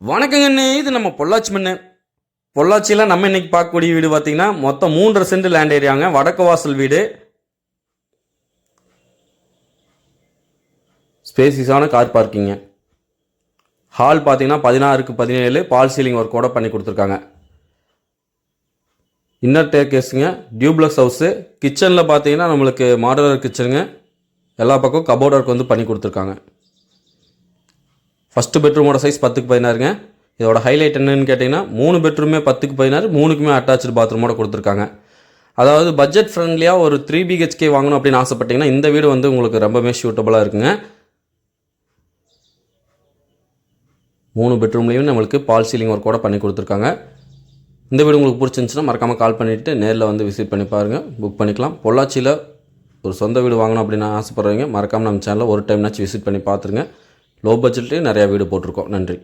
வணக்கங்கண்ணே இது நம்ம பொள்ளாச்சி மண்ணு. பொள்ளாச்சியில் நம்ம இன்னைக்கு பார்க்கக்கூடிய வீடு பார்த்தீங்கன்னா மொத்தம் மூன்றரை சென்ட் லேண்ட் ஏரியாங்க வடக்கு வாசல் வீடு. ஸ்பேசிஸான கார் பார்க்கிங்க ஹால் பார்த்தீங்கன்னா பதினாறுக்கு பதினேழு. பால் சீலிங் ஒர்க்கோட பண்ணி கொடுத்துருக்காங்க. இன்னர் டேர் கேஸுங்க டியூப்ளக்ஸ் ஹவுஸு கிச்சனில் பார்த்தீங்கன்னா நம்மளுக்கு மாடலர் கிச்சனுங்க எல்லா பக்கம் கபோர்ட் ஒர்க் வந்து பண்ணி கொடுத்துருக்காங்க. ஃபஸ்ட்டு பெட்ரூமோட சைஸ் பத்துக்கு பதினாறுங்க. இதோட ஹைலைட் என்னன்னு கேட்டிங்கன்னா மூணு பெட்ரூமே பத்துக்கு பதினாறு மூணுக்குமே அட்டாச்சு பாத்ரூமோட கொடுத்துருக்காங்க. அதாவது பட்ஜெட் ஃப்ரெண்ட்லியாக ஒரு த்ரீ பிஹெச்கே வாங்கணும் அப்படின்னு ஆசைப்பட்டிங்கன்னா இந்த வீடு வந்து உங்களுக்கு ரொம்பவே சூட்டபுளாக இருக்குங்க. மூணு பெட்ரூம்லேயும் நம்மளுக்கு பால் சீலிங் ஒர்க் கூட பண்ணி கொடுத்துருக்காங்க. இந்த வீடு உங்களுக்கு பிடிச்சிருந்துச்சுன்னா மறக்காமல் கால் பண்ணிவிட்டு நேரில் வந்து விசிட் பண்ணி பாருங்கள் புக் பண்ணிக்கலாம். பொள்ளாச்சியில் ஒரு சொந்த வீடு வாங்கணும் அப்படின்னு ஆசைப்பட்றவங்க மறக்காமல் நம்ம சேனலில் ஒரு டைம்னாச்சும் விசிட் பண்ணி பார்த்துருங்க. லோ பட்ஜெட்லேயும் நிறையா வீடு போட்டிருக்கோம். நன்றி.